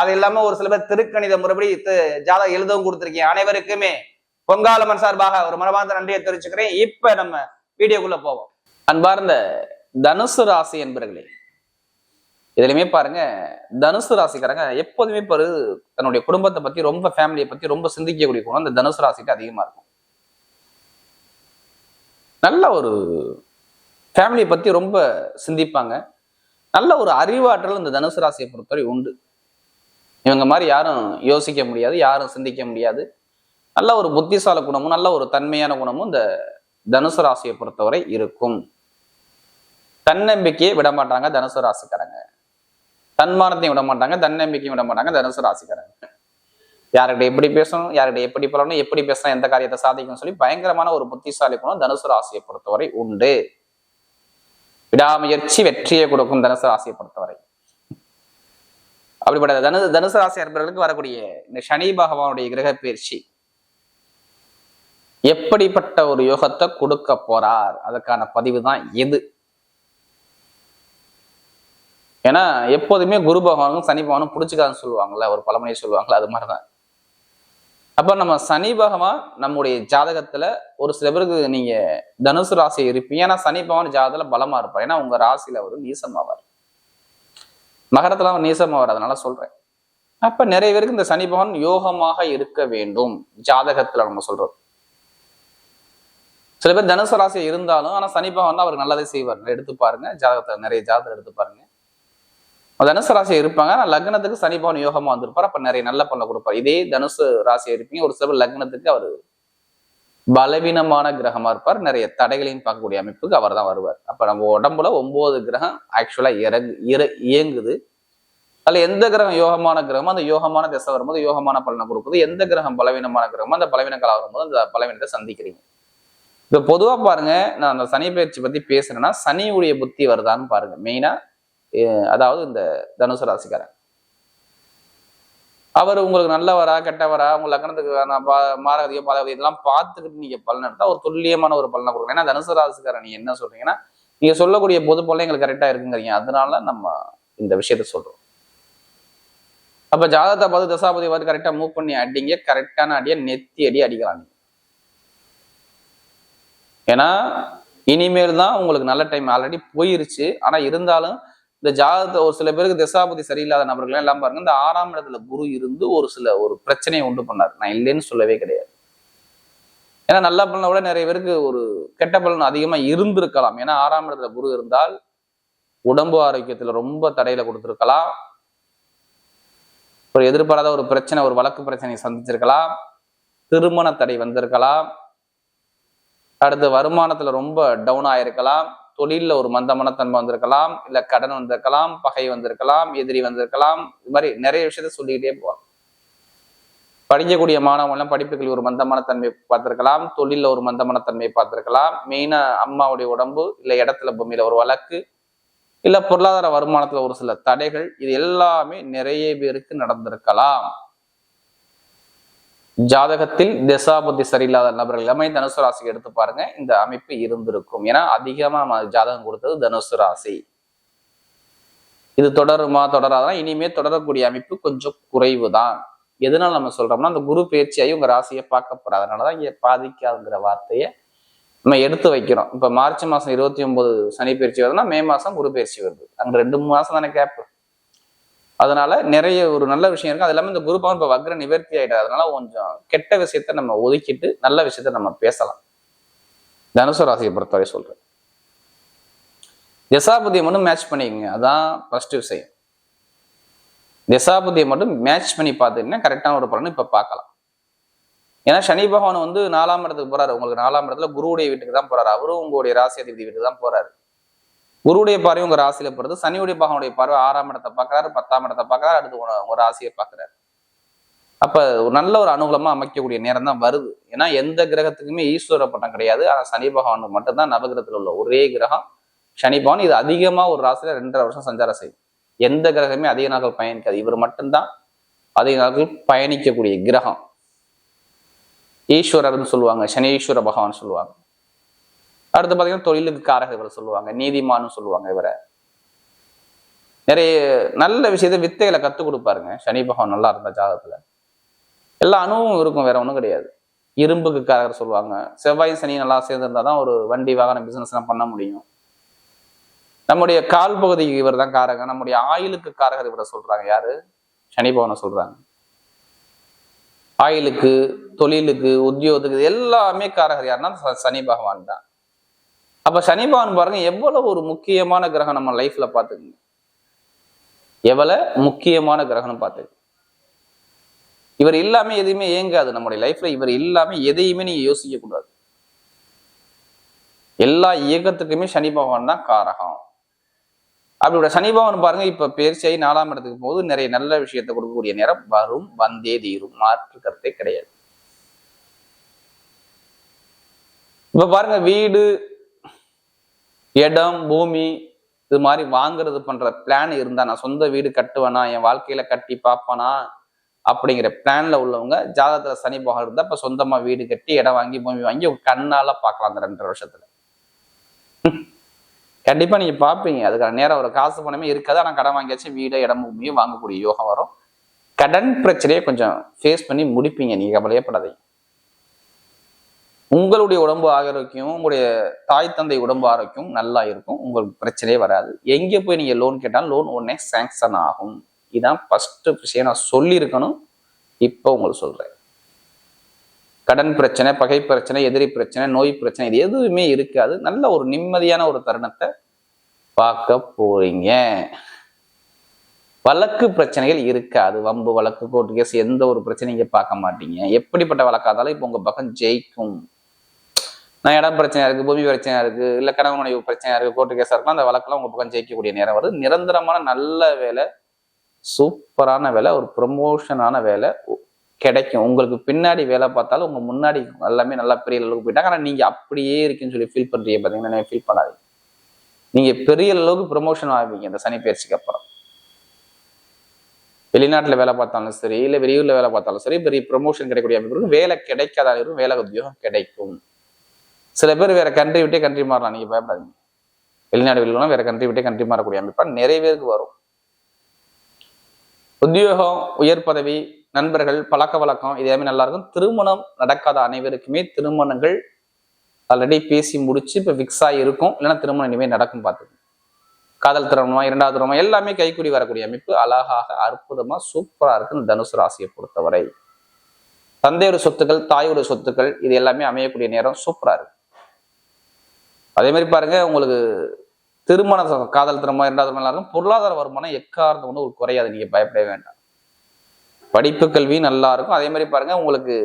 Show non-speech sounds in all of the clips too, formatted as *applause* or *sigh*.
அது இல்லாம ஒரு சில பேர் திருக்கணித முறைப்படி ஜாதகம் எழுதவும் கொடுத்துருக்கீங்க. அனைவருக்குமே பொங்காலமன் சார்பாக ஒரு மனமார்ந்த நன்றியை தெரிவிச்சுக்கிறேன். இப்ப நம்ம வீடியோக்குள்ள போவோம். அன்பார்ந்த தனுசு ராசி என்பர்களே இதுலயுமே பாருங்க தனுசு ராசிக்காரங்க எப்போதுமே பாரு தன்னுடைய குடும்பத்தை பத்தி ரொம்ப ஃபேமிலியை பத்தி ரொம்ப சிந்திக்கக்கூடிய குணம் அந்த தனுசு ராசிக்கு அதிகமா இருக்கும். நல்ல ஒரு ஃபேமிலியை பத்தி ரொம்ப சிந்திப்பாங்க. நல்ல ஒரு அறிவாற்றல் இந்த தனுசு ராசியை பொறுத்தவரை உண்டு. இவங்க மாதிரி யாரும் யோசிக்க முடியாது யாரும் சிந்திக்க முடியாது. நல்ல ஒரு புத்திசால குணமும் நல்ல ஒரு தன்மையான குணமும் இந்த தனுசு ராசியை பொறுத்தவரை இருக்கும். தன்னம்பிக்கையை விட மாட்டாங்க தனுசு ராசிக்காரங்க. தன்மானத்தையும் விட மாட்டாங்க தன்னம்பிக்கையும் விட மாட்டாங்க தனுசு ராசிக்காரங்க. யார்கிட்ட எப்படி பேசணும் யார்கிட்ட எப்படி பழணும் எப்படி பேசணும் எந்த காரியத்தை சாதிக்கணும்னு சொல்லி பயங்கரமான ஒரு புத்திசாலி குணம் தனுசு ராசியை பொறுத்தவரை உண்டு. விடாமுயற்சி வெற்றியை கொடுக்கும் தனுசு ராசியை பொறுத்தவரை. அப்படிப்பட்ட தனு தனுசு ராசி அன்பர்களுக்கு வரக்கூடிய இந்த சனி பகவானுடைய கிரக பயிற்சி. எப்படிப்பட்ட ஒரு யோகத்தை கொடுக்க போறார்? அதுக்கான பதிவு தான் எது? ஏன்னா எப்போதுமே குரு பகவானும் சனி பகவானும் பிடிச்சிக்காதுன்னு சொல்லுவாங்கல்ல ஒரு பழமொழி சொல்லுவாங்கல்ல அது மாதிரிதான். அப்ப நம்ம சனி பகவான் நம்முடைய ஜாதகத்துல ஒரு சில பேருக்கு நீங்க தனுசு ராசி இருப்பீங்க. ஏன்னா சனி பகவான் ஜாதகத்துல பலமா இருப்பார். ஏன்னா உங்க ராசியில ஒரு நீசமாவார். மகரத்துல அவன் நீசமாவார் வர்றதுனால சொல்றேன். அப்ப நிறைய பேருக்கு இந்த சனி பகவான் யோகமாக இருக்க வேண்டும் ஜாதகத்துல நம்ம சொல்றோம். சில பேர் தனுசு ராசி இருந்தாலும் ஆனா சனி பகவான் தான் அவருக்கு நல்லதே செய்வார். எடுத்து பாருங்க ஜாதகத்தை நிறைய ஜாதகம் எடுத்து பாருங்க. தனுசு ராசி இருப்பாங்க ஆனா லக்னத்துக்கு சனி பகவான் யோகமா வந்திருப்பார் அப்ப நிறைய நல்ல பண்ண கொடுப்பார். இதே தனுசு ராசி இருப்பீங்க ஒரு சில லக்னத்துக்கு அவர் பலவீனமான கிரகமா இருப்பார். நிறைய தடைகளையும் பார்க்கக்கூடிய அமைப்புக்கு அவர் தான் வருவார். அப்ப நம்ம உடம்புல ஒன்பது கிரகம் ஆக்சுவலா இறங்கு இற இயங்குது. அதுல எந்த கிரகம் யோகமான கிரகமோ அந்த யோகமான திசை வரும்போது யோகமான பலனை கொடுக்குது. எந்த கிரகம் பலவீனமான கிரகமோ அந்த பலவீன காலம் வரும்போது அந்த பலவீனத்தை சந்திக்கிறீங்க. இப்போ பொதுவாக பாருங்க நான் அந்த சனி பயிற்சி பத்தி பேசுறேன்னா சனியுடைய புத்தி வருதான்னு பாருங்க. மெயினா அதாவது இந்த தனுசு ராசிக்காரன். அவர் உங்களுக்கு நல்லவரா கெட்டவரா உங்க லக்னத்துக்கு மாரகதியோ பாதகதியோ இதெல்லாம் பார்த்துக்கிட்டு நீங்க பலன் எடுத்தா ஒரு துல்லியமான ஒரு பலனை கொடுக்கணும் ஏன்னா தனுசு ராசிக்காரன் நீங்க என்ன சொல்றீங்கன்னா நீங்க சொல்லக்கூடிய பொது பலன் எங்களுக்கு கரெக்டா இருக்குங்கிறீங்க. அதனால நம்ம இந்த விஷயத்த சொல்றோம். அப்ப ஜாதகத்தை பார்த்து தசாபதி பார்த்து கரெக்டா மூவ் பண்ணி அடிங்க. கரெக்டான அடியை நெத்தி அடி அடிக்கலாம் நீங்க. ஏன்னா இனிமேல் தான் உங்களுக்கு நல்ல டைம் ஆல்ரெடி போயிருச்சு. ஆனா இருந்தாலும் இந்த ஜாதகத்தை ஒரு சில பேருக்கு திசாபதி சரியில்லாத நபர்கள் எல்லாம் பாருங்க இந்த ஆறாம் இடத்துல குரு இருந்து ஒரு சில ஒரு பிரச்சனையை உண்டு பண்ணார். நான் இல்லைன்னு சொல்லவே கிடையாது. ஏன்னா நல்ல பலனை விட நிறைய பேருக்கு ஒரு கெட்ட பலன் அதிகமா இருந்திருக்கலாம். ஏன்னா ஆறாம் இடத்துல குரு இருந்தால் உடம்பு ஆரோக்கியத்துல ரொம்ப தடையில கொடுத்துருக்கலாம். ஒரு எதிர்பாராத ஒரு பிரச்சனை ஒரு வழக்கு பிரச்சனையை சந்திச்சிருக்கலாம். திருமண தடை வந்திருக்கலாம். அடுத்து வருமானத்துல ரொம்ப டவுன் ஆயிருக்கலாம். தொழிலில் ஒரு மந்தமனத்தன்மை வந்திருக்கலாம் இல்லை கடன் வந்திருக்கலாம் பகை வந்திருக்கலாம் எதிரி வந்திருக்கலாம் இது மாதிரி நிறைய விஷயத்த சொல்லிக்கிட்டே போவாங்க. படிக்கக்கூடிய மாணவங்களாம் படிப்புகளில் ஒரு மந்தமனத்தன்மை பார்த்துருக்கலாம் தொழிலில் ஒரு மந்தமனத்தன்மையை பார்த்துருக்கலாம். மெயினாக அம்மாவுடைய உடம்பு இல்லை இடத்துல பூமியில ஒரு வழக்கு இல்லை பொருளாதார வருமானத்துல ஒரு சில தடைகள் இது எல்லாமே நிறைய பேருக்கு நடந்திருக்கலாம். ஜாதகத்தில் திசாபுத்தி சரியில்லாத நபர்கள் எல்லாமே தனுசு ராசிக்கு எடுத்து பாருங்க. இந்த அமைப்பு இருந்திருக்கும். ஏன்னா அதிகமா நம்ம ஜாதகம் கொடுத்தது தனுசு ராசி. இது தொடருமா தொடராதான் இனிமே தொடரக்கூடிய அமைப்பு கொஞ்சம் குறைவு தான் எதனால நம்ம சொல்றோம்னா அந்த குரு பயிற்சியாகி உங்க ராசியை பார்க்க போறாது அதனாலதான் இங்க பாதிக்காதுங்கிற வார்த்தையை நம்ம எடுத்து வைக்கிறோம். இப்ப மார்ச் மாசம் இருபத்தி ஒன்பது சனி பயிற்சி வருதுன்னா மே மாசம் குரு பயிற்சி வருது. அங்க ரெண்டு மூணு மாசம் தானே கேப் அதனால நிறைய ஒரு நல்ல விஷயம் இருக்கு. அது இல்லாமல் இந்த குரு பவன் இப்ப வக்ர நிவர்த்தி ஆயிட்டாரு. அதனால கொஞ்சம் கெட்ட விஷயத்த நம்ம ஒதுக்கிட்டு நல்ல விஷயத்த நம்ம பேசலாம். தனுசு ராசியை பொறுத்தவரை சொல்றேன். திசாபுதியை மட்டும் மேட்ச் பண்ணிக்கங்க. அதான் ஃபர்ஸ்ட் விஷயம். திசாபுதியை மட்டும் மேட்ச் பண்ணி பார்த்துட்டீங்கன்னா கரெக்டான ஒரு பலன் இப்ப பார்க்கலாம். ஏன்னா சனி பகவான் வந்து நாலாம் இடத்துக்கு போறாரு. உங்களுக்கு நாலாம் இடத்துல குருவுடைய வீட்டுக்கு தான் போறாரு. அவரும் உங்களுடைய ராசி அதிபதி வீட்டுக்கு தான் போறாரு. குருவுடைய பார்வை உங்க ராசியில போறது. சனியுடைய பாகனுடைய பார்வை ஆறாம் இடத்தை பார்க்கறாரு பத்தாம் இடத்தை பார்க்கறாரு அடுத்து உங்க- உங்க ராசியை பார்க்கறாரு. அப்ப ஒரு நல்ல ஒரு அனுகூலமா அமைக்கக்கூடிய நேரம் தான் வருது. ஏன்னா எந்த கிரகத்துக்குமே ஈஸ்வர பட்டம் கிடையாது. ஆனா சனி பகவானுக்கு மட்டும்தான் நவகிரகத்துல உள்ள ஒரே கிரகம். சனி பகவான் இது அதிகமா ஒரு ராசியில ரெண்டரை வருஷம் சஞ்சாரம் செய்யும். எந்த கிரகமே அதிக நாட்கள் பயணிக்காது. இவர் மட்டும்தான் அதிக நாட்கள் பயணிக்கக்கூடிய கிரகம். ஈஸ்வரர்னு சொல்லுவாங்க சனீஸ்வர பகவான் சொல்லுவாங்க. அடுத்து பார்த்தீங்கன்னா தொழிலுக்கு காரக இவரை சொல்லுவாங்க நீதிமான்னு சொல்லுவாங்க இவரை. நிறைய நல்ல விஷயத்த வித்தைகளை கற்றுக் கொடுப்பாருங்க. சனி பகவான் நல்லா இருந்த ஜாதகத்துல. எல்லா அணுவும் இருக்கும் வேற ஒன்றும் கிடையாது. இரும்புக்கு காரகர் சொல்லுவாங்க. செவ்வாய் சனி நல்லா சேர்ந்திருந்தா தான் ஒரு வண்டி வாகன பிசினஸ்லாம் எல்லாம் பண்ண முடியும். நம்முடைய கால் பகுதிக்கு இவர் தான் காரகர். நம்முடைய ஆயிலுக்கு காரகர் இவரை சொல்றாங்க. யாரு? சனி பகவானை சொல்றாங்க. ஆயிலுக்கு தொழிலுக்கு உத்தியோகத்துக்கு இது எல்லாமே காரகர். யாருன்னா சனி பகவான் தான். அப்ப சனி பகவான் பாருங்க எவ்வளவு ஒரு முக்கியமான கிரகம் நம்ம லைஃப்ல பார்த்துக்குங்க. எவ்வளவு முக்கியமான கிரகணம் பார்த்துக்கு இவர் இல்லாம எதுவுமே இயங்காது நம்முடைய லைஃப்ல இவர் இல்லாம எதையுமே நீங்க யோசிக்க கூடாது. எல்லா இயக்கத்துக்குமே சனி பகவான் தான் காரகம். அப்படியோட சனி பகவான் பாருங்க இப்ப பேர்ச்சியாகி நாலாம் இடத்துக்கு போது நிறைய நல்ல விஷயத்தை கொடுக்கக்கூடிய நேரம் வரும் வந்தே தீரும். மாற்று கருத்தே கிடையாது. இப்ப பாருங்க வீடு இடம் பூமி இது மாதிரி வாங்குறது பண்ற பிளான் இருந்தா நான் சொந்த வீடு கட்டுவேனா என் வாழ்க்கையில கட்டி பார்ப்பனா அப்படிங்கிற பிளான்ல உள்ளவங்க ஜாதகத்துல சனி பகவான் இருந்தா இப்ப சொந்தமா வீடு கட்டி இடம் வாங்கி பூமி வாங்கி கண்ணால பார்க்கலாம் அந்த ரெண்டரை வருஷத்துல. *laughs* கண்டிப்பா நீங்க பார்ப்பீங்க. அதுக்கான நேரம் ஒரு காசு பணமே இருக்காது. ஆனா கடன் வாங்கியாச்சு வீடு இடம் பூமியும் வாங்கக்கூடிய யோகம் வரும். கடன் பிரச்சனையை கொஞ்சம் ஃபேஸ் பண்ணி முடிப்பீங்க. நீங்க கவலையப்படாதீங்க. உங்களுடைய உடம்பு ஆரோக்கியம் உங்களுடைய தாய் தந்தை உடம்பு ஆரோக்கியம் நல்லா இருக்கும். உங்களுக்கு பிரச்சனையே வராது. எங்க போய் நீங்க லோன் கேட்டாலும் லோன் உடனே சாங்ஷன் ஆகும். இதான் ஃபர்ஸ்ட் விஷயம். நான் சொல்லியிருக்கணும். இப்போ உங்களுக்கு சொல்றேன். கடன் பிரச்சனை பகை பிரச்சனை எதிரி பிரச்சனை நோய் பிரச்சனை இது எதுவுமே இருக்காது. நல்ல ஒரு நிம்மதியான ஒரு தருணத்தை பார்க்க போறீங்க. வழக்கு பிரச்சனைகள் இருக்காது. வம்பு வழக்கு கோர்ட் கேஸ் எந்த ஒரு பிரச்சனையும் பார்க்க மாட்டீங்க. எப்படிப்பட்ட வழக்காதாலும் இருந்தாலும் இப்போ உங்க பக்கம் ஜெயிக்கும். நான் இடம் பிரச்சனையா இருக்கு பூமி பிரச்சனையா இருக்கு இல்ல கணவன் மனைவி பிரச்சனையா இருக்கு கோர்ட்டு கேஸா இருக்கலாம் அந்த வழக்கெல்லாம் உங்க பக்கம் ஜெயிக்கக்கூடிய நேரம் வருது. நிரந்தரமான நல்ல வேலை சூப்பரான வேலை ஒரு ப்ரொமோஷனான வேலை கிடைக்கும். உங்களுக்கு பின்னாடி வேலை பார்த்தாலும் உங்க முன்னாடி எல்லாமே நல்லா பெரிய அளவுக்கு போயிட்டாங்க. ஆனா நீங்க அப்படியே இருக்குன்னு சொல்லி ஃபீல் பண்றீங்க பாத்தீங்கன்னா ஃபீல் பண்ணாதீங்க. நீங்க பெரிய அளவுக்கு ப்ரொமோஷன் ஆவீங்க இந்த சனி பயிற்சிக்கு அப்புறம். வெளிநாட்டுல வேலை பார்த்தாலும் சரி இல்ல வெளியூர்ல வேலை பார்த்தாலும் சரி பெரிய ப்ரொமோஷன் கிடைக்கக்கூடிய அமைப்பு வேலை கிடைக்காத இருக்கும் வேலை உத்தியோகம் கிடைக்கும். சில பேர் வேற கண்ட்ரி விட்டே கண்ட்ரி மாறலாம். நீங்க பயப்படாதீங்க. வெளிநாடு வெளியிலாம் வேற கண்ட்ரி விட்டே கண்ட்ரி மாறக்கூடிய அமைப்பா நிறைய பேருக்கு வரும். உத்தியோகம் உயர் பதவி நண்பர்கள் பழக்க வழக்கம் இது எல்லாமே நல்லா இருக்கும். திருமணம் நடக்காத அனைவருக்குமே திருமணங்கள் ஆல்ரெடி பேசி முடிச்சு இப்போ ஃபிக்ஸ் ஆகிருக்கும் இல்லைன்னா திருமணம் இனிமேல் நடக்கும் பார்த்துக்கோங்க. காதல் திருமணமா இரண்டாவது திருமணம் எல்லாமே கைக்கூடி வரக்கூடிய அமைப்பு. அழகாக அற்புதமா சூப்பரா இருக்கு தனுசு ராசியை பொறுத்தவரை. தந்தையோட சொத்துக்கள் தாயோட சொத்துக்கள் இது எல்லாமே அமையக்கூடிய நேரம் சூப்பரா இருக்கு. அதே மாதிரி பாருங்க உங்களுக்கு திருமண காதல் திருமணம் இரண்டாவது திருமணம் இருக்கும் பொருளாதார வருமானம் எக்காரணம் ஒன்று குறையாது. நீங்க பயப்படவே வேண்டாம். படிப்பு கல்வி நல்லா இருக்கும். அதே மாதிரி பாருங்க உங்களுக்கு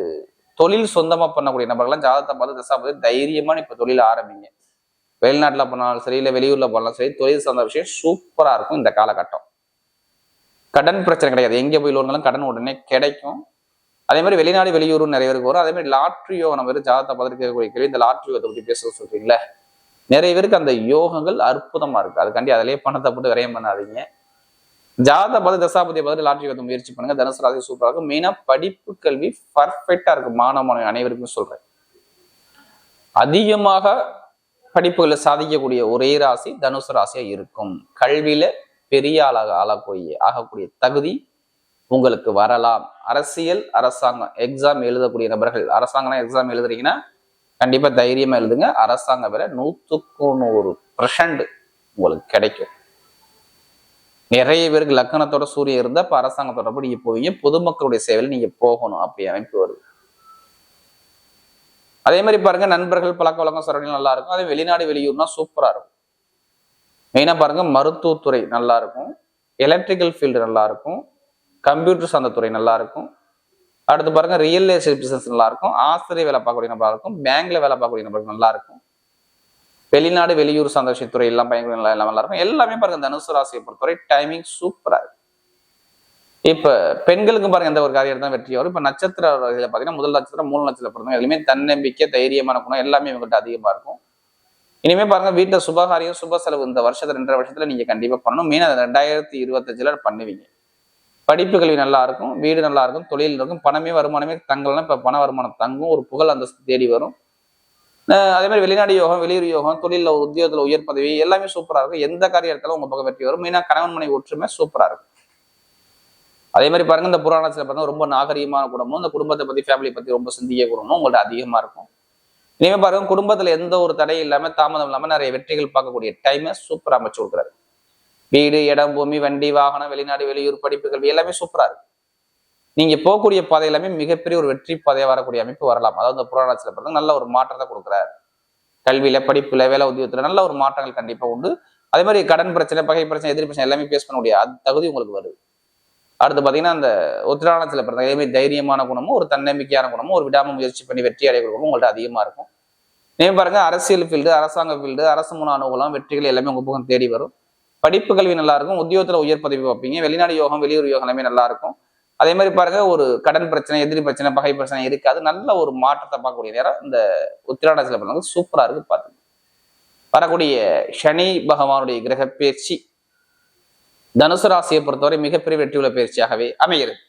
தொழில் சொந்தமா பண்ணக்கூடிய நபர்கள்லாம் ஜாதகத்தை பார்த்து தசா பார்த்து தைரியமா இப்ப தொழில் ஆரம்பிங்க. வெளிநாட்டுல பண்ணாலும் சரி இல்லை வெளியூர்ல பண்ணாலும் சரி தொழில் சார்ந்த விஷயம் சூப்பரா இருக்கும் இந்த காலகட்டம். கடன் பிரச்சனை கிடையாது. எங்கே போய் லோன்களும் கடன் உடனே கிடைக்கும். அதே மாதிரி வெளிநாடு வெளியூர் நிறைய பேருக்கு வரும். அதே மாதிரி லாட்ரி யோகம் நம்ம ஜாதகத்தை பார்த்துட்டு கேட்கக்கூடிய கேள்வி இந்த லாட்ரி யோகத்தை பத்தி பேச சொல்றீங்களே? நிறைய பேருக்கு அந்த யோகங்கள் அற்புதமா இருக்கு. அதுக்காண்டி அதிலே பணத்தை போட்டு விரயம் பண்ணாதீங்க. ஜாத பத தசாபதி பதில் லாட்ரி வந்து முயற்சி பண்ணுங்க. தனுசு ராசி சூப்பராக இருக்கும். மெயினா படிப்பு கல்வி பர்ஃபெக்டா இருக்கு. மாணவ மாணவி அனைவருக்கும் சொல்றேன். அதிகமாக படிப்புகளை சாதிக்கக்கூடிய ஒரே ராசி தனுசு ராசியா இருக்கும். கல்வியில பெரிய ஆளாக ஆளக்கூடிய ஆகக்கூடிய தகுதி உங்களுக்கு வரலாம். அரசியல் அரசாங்கம் எக்ஸாம் எழுதக்கூடிய நபர்கள் அரசாங்கம்னா எக்ஸாம் எழுதுறீங்கன்னா கண்டிப்பாக தைரியமாக எழுதுங்க. அரசாங்க வேலை நூற்றுக்கு நூறு பர்சன்ட் உங்களுக்கு கிடைக்கும். நிறைய பேருக்கு லக்கணத்தோட சூரியன் இருந்தால் இப்போ அரசாங்கத்தோட நீங்க போவீங்க. பொதுமக்களுடைய சேவையில் நீங்கள் போகணும். அப்படி அமைப்பு வருது. அதே மாதிரி பாருங்க நண்பர்கள் பழக்க வழக்கம் சரவணிகள் நல்லா இருக்கும். அதே வெளிநாடு வெளியூர்னா சூப்பராக இருக்கும். மெயினாக பாருங்க மருத்துவத்துறை நல்லா இருக்கும். எலக்ட்ரிக்கல் ஃபீல்டு நல்லா இருக்கும். கம்ப்யூட்டர் சார்ந்த துறை நல்லா இருக்கும். அடுத்து பாருங்க ரியல் எஸ்டேட் பிசினஸ் நல்லா இருக்கும் ஆசிரியர் வேலை பார்க்கக்கூடிய நபராக இருக்கும். பேங்க்ல வேலை பார்க்கக்கூடிய நபருக்கு நல்லா இருக்கும் வெளிநாடு வெளியூர் சார்ந்த விஷயத்துறை எல்லாம் பயங்கர நல்லா எல்லாம் நல்லா இருக்கும் எல்லாமே பாருங்க தனுசு ராசியை பொறுத்தவரை டைமிங் சூப்பரா இருக்கும் இப்ப பெண்களுக்கு பாருங்க எந்த ஒரு காரியம் தான் வெற்றி வரும் இப்ப நட்சத்திர வகையில பாத்தீங்கன்னா முதல் நட்சத்திரம் மூணு நட்சத்திரம் பிறந்தவங்க எல்லாமே தன்னம்பிக்கை தைரியமான குணம் எல்லாமே இவங்ககிட்ட அதிகமா இருக்கும். இனிமே பாருங்க வீட்டுல சுபகாரியம் சுப செலவு இந்த வருஷத்துல ரெண்டரை வருஷத்துல நீங்க கண்டிப்பா பண்ணணும். மெயினா ரெண்டாயிரத்தி இருபத்தஞ்சுல பண்ணுவீங்க. படிப்பு கல்வி நல்லா இருக்கும் வீடு நல்லா இருக்கும் தொழில் இருக்கும் பணமே வருமானமே தங்கலாம் இப்போ பண வருமானம் தங்கும் ஒரு புகழ் அந்தஸ்து தேடி வரும். அதே மாதிரி வெளிநாடு யோகம் வெளியூர் யோகம் தொழிலில் உத்தியோகத்தில் உயர் பதவி எல்லாமே சூப்பராக இருக்கும். எந்த காரியத்தில் உங்கள் பக்கம் வெற்றி வரும்? மெயினா கணவன் மனைவி ஒற்றுமை சூப்பராக இருக்கும். அதே மாதிரி பாருங்க இந்த புராணத்தில் பார்த்தா ரொம்ப நாகரீகமான குடும்பம். இந்த குடும்பத்தை பற்றி ஃபேமிலி பற்றி ரொம்ப சிந்திக்க குடும்பம் உங்கள்ட்ட அதிகமாக இருக்கும். இனிமேல் பாருங்க குடும்பத்தில் எந்த ஒரு தடை இல்லாமல் தாமதம் இல்லாமல் நிறைய வெற்றிகள் பார்க்கக்கூடிய டைமை சூப்பராக அமைச்சு கொடுக்குறாரு. வீடு இடம் பூமி வண்டி வாகனம் வெளிநாடு வெளியூர் படிப்பு கல்வி எல்லாமே சூப்பரா இருக்கு. நீங்க போகக்கூடிய பாதை எல்லாமே மிகப்பெரிய ஒரு வெற்றி பாதையா வரக்கூடிய அமைப்பு வரலாம். அதாவது இந்த புராணத்துல பிறந்த நல்ல ஒரு மாற்றத்தை கொடுக்குறாரு. கல்வியில படிப்புல வேலை உத்தியோகத்துல நல்ல ஒரு மாற்றங்கள் கண்டிப்பா உண்டு. அதே மாதிரி கடன் பிரச்சனை பகை பிரச்சனை எதிரி பிரச்சனை எல்லாமே பேஸ் பண்ணக்கூடிய அது தகுதி உங்களுக்கு வருது. அடுத்து பாத்தீங்கன்னா அந்த உத்திராணத்தில் பிறந்த அதே மாதிரி தைரியமான குணமும் ஒரு தன்னம்பிக்கையான குணமும் ஒரு விடாம முயற்சி பண்ணி வெற்றி அடைய குணமும் உங்கள்ட்ட அதிகமா இருக்கும். நீங்க பாருங்க அரசியல் ஃபீல்டு அரசாங்க ஃபீல்டு அரசு முன் அனுகூலம் வெற்றிகள் எல்லாமே உங்க பக்கம் தேடி வரும். படிப்பு கல்வி நல்லா இருக்கும் உத்தியோகத்துல உயர் பதவி வைப்பீங்க வெளிநாடு யோகம் வெளியூர் யோகம் எல்லாமே நல்லா இருக்கும் அதே மாதிரி பாருங்க ஒரு கடன் பிரச்சனை எதிரி பிரச்சனை பகை பிரச்சனை இருக்காது நல்ல ஒரு மாற்றத்தை பார்க்கக்கூடிய நேரம் இந்த உத்திராடத்துல பிறந்தவங்க சூப்பரா இருக்கு பாத்துங்க. வரக்கூடிய சனி பகவானுடைய கிரக பயிற்சி தனுசு ராசியை பொறுத்தவரை மிகப்பெரிய வெற்றியுள்ள பயிற்சியாகவே அமைகிறது.